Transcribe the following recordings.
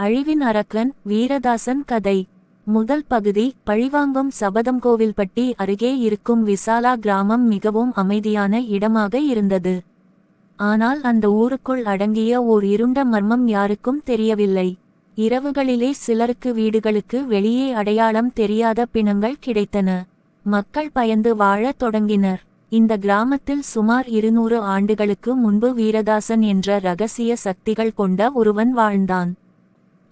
அழிவின் அரக்கன் வீரதாசன் கதை. முதல் பகுதி பழிவாங்கும் சபதம் கோவில்பட்டி அருகே இருக்கும் விசாலா கிராமம் மிகவும் அமைதியான இடமாக இருந்தது. ஆனால் அந்த ஊருக்குள் அடங்கிய ஓர் இருண்ட மர்மம் யாருக்கும் தெரியவில்லை. இரவுகளிலே சிலருக்கு வீடுகளுக்கு வெளியே அடையாளம் தெரியாத பிணங்கள் கிடைத்தன. மக்கள் பயந்து வாழத் தொடங்கினர். இந்த கிராமத்தில் சுமார் இருநூறு ஆண்டுகளுக்கு முன்பு வீரதாசன் என்ற ரகசிய சக்திகள் கொண்ட ஒருவன் வாழ்ந்தான்.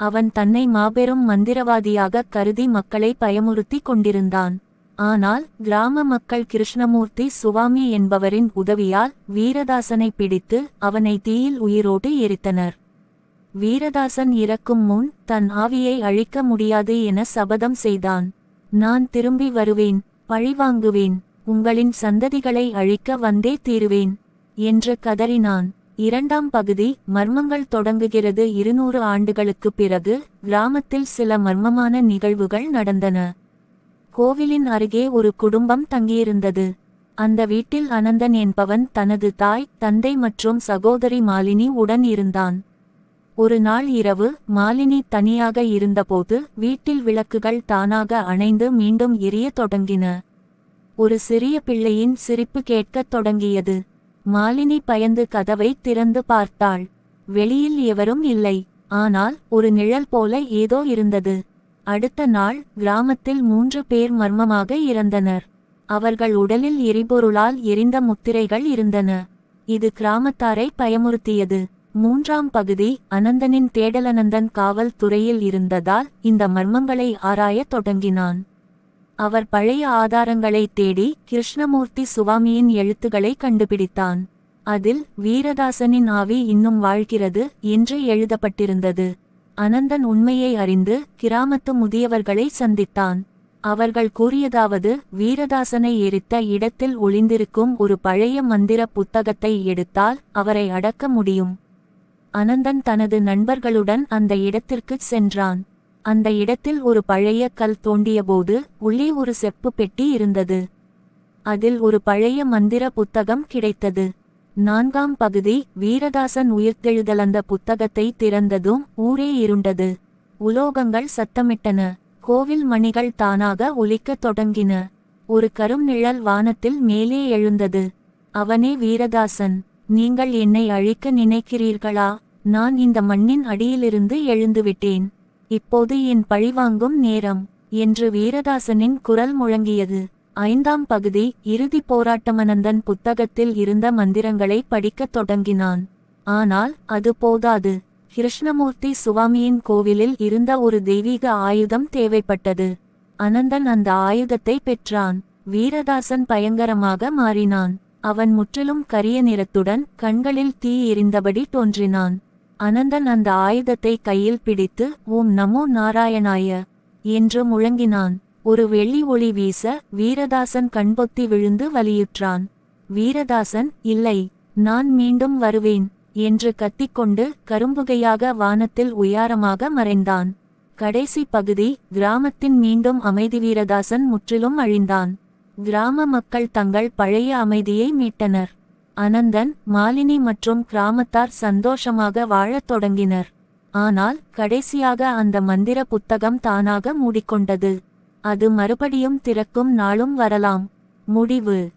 அவன் தன்னை மாபெரும் மந்திரவாதியாக கருதி மக்களை பயமுறுத்தி கொண்டிருந்தான். ஆனால் கிராம மக்கள் கிருஷ்ணமூர்த்தி சுவாமி என்பவரின் உதவியால் வீரதாசனை பிடித்து அவனை தீயில் உயிரோடு எரித்தனர். வீரதாசன் இறக்கும் முன் தன் ஆவியை அழிக்க முடியாது என சபதம் செய்தான். நான் திரும்பி வருவேன் பழிவாங்குவேன் உங்களின் சந்ததிகளை அழிக்க வந்தே தீருவேன் என்று கதறினான். இரண்டாம் பகுதி மர்மங்கள் தொடங்குகிறது. இருநூறு ஆண்டுகளுக்குப் பிறகு கிராமத்தில் சில மர்மமான நிகழ்வுகள் நடந்தன. கோவிலின் அருகே ஒரு குடும்பம் தங்கியிருந்தது. அந்த வீட்டில் அனந்தன் என்பவன் தனது தாய் தந்தை மற்றும் சகோதரி மாலினி உடன் இருந்தான். ஒரு நாள் இரவு மாலினி தனியாக இருந்தபோது வீட்டில் விளக்குகள் தானாக அணைந்து மீண்டும் எரியத் தொடங்கின. ஒரு சிறிய பிள்ளையின் சிரிப்பு கேட்கத் தொடங்கியது. மாலினி பயந்து கதவை திறந்து பார்த்தாள். வெளியில் எவரும் இல்லை. ஆனால் ஒரு நிழல் போல ஏதோ இருந்தது. அடுத்த நாள் கிராமத்தில் மூன்று பேர் மர்மமாக இறந்தனர். அவர்கள் உடலில் எரிபொருளால் எரிந்த முத்திரைகள் இருந்தன. இது கிராமத்தாரை பயமுறுத்தியது. மூன்றாம் பகுதி அனந்தனின் தேடலனந்தன் காவல் துறையில் இருந்ததால் இந்த மர்மங்களை ஆராயத் தொடங்கினான். அவர் பழைய ஆதாரங்களை தேடி கிருஷ்ணமூர்த்தி சுவாமியின் எழுத்துக்களை கண்டுபிடித்தான். அதில் வீரதாசனின் ஆவி இன்னும் வாழ்கிறது என்று எழுதப்பட்டிருந்தது. அனந்தன் உண்மையை அறிந்து கிராமத்து முதியவர்களை சந்தித்தான். அவர்கள் கூறியதாவது வீரதாசனை எரித்த இடத்தில் ஒளிந்திருக்கும் ஒரு பழைய மந்திர புத்தகத்தை எடுத்தால் அவரை அடக்க முடியும் அனந்தன் தனது நண்பர்களுடன் அந்த இடத்திற்குச் சென்றான். அந்த இடத்தில் ஒரு பழைய கல் தோண்டியபோது உள்ளே ஒரு செப்பு பெட்டி இருந்தது. அதில் ஒரு பழைய மந்திர புத்தகம் கிடைத்தது. நான்காம் பகுதி வீரதாசன் உயிர்த்தெழுதலந்த புத்தகத்தை திறந்ததும் ஊரே இருண்டது. உலோகங்கள் சத்தமிட்டன. கோவில் மணிகள் தானாக ஒலிக்கத் தொடங்கின. ஒரு கரும் நிழல் வானத்தில் மேலே எழுந்தது. அவனே வீரதாசன் நீங்கள் என்னை அழிக்க நினைக்கிறீர்களா? நான் இந்த மண்ணின் அடியிலிருந்து எழுந்துவிட்டேன். இப்போது என் பழிவாங்கும் நேரம் என்று வீரதாசனின் குரல் முழங்கியது. ஐந்தாம் பகுதி இறுதி போராட்டமனந்தன் புத்தகத்தில் இருந்த மந்திரங்களை படிக்கத் தொடங்கினான். ஆனால் அது போதாது. கிருஷ்ணமூர்த்தி சுவாமியின் கோவிலில் இருந்த ஒரு தெய்வீக ஆயுதம் தேவைப்பட்டது. அனந்தன் அந்த ஆயுதத்தை பெற்றான். வீரதாசன் பயங்கரமாக மாறினான். அவன் முற்றிலும் கரிய நிறத்துடன் கண்களில் தீ எரிந்தபடி தோன்றினான். அனந்தன் அந்த ஆயுதத்தை கையில் பிடித்து ஓம் நமோ நாராயணாய என்று முழங்கினான். ஒரு வெள்ளி ஒளி வீச வீரதாசன் கண்பொத்தி விழுந்து வலியுற்றான். வீரதாசன் இல்லை நான் மீண்டும் வருவேன் என்று கத்திக்கொண்டு கரும்புகையாக வானத்தில் உயாரமாக மறைந்தான். கடைசி பகுதி கிராமத்தின் மீண்டும் அமைதி வீரதாசன் முற்றிலும் அழிந்தான். கிராம மக்கள் தங்கள் பழைய அமைதியை மீட்டனர். அனந்தன் மாலினி மற்றும் கிராமத்தார் சந்தோஷமாக வாழத் தொடங்கினர். ஆனால் கடைசியாக அந்த மந்திர புத்தகம் தானாக மூடிக்கொண்டது. அது மறுபடியும் திறக்கும் நாளும் வரலாம். முடிவு.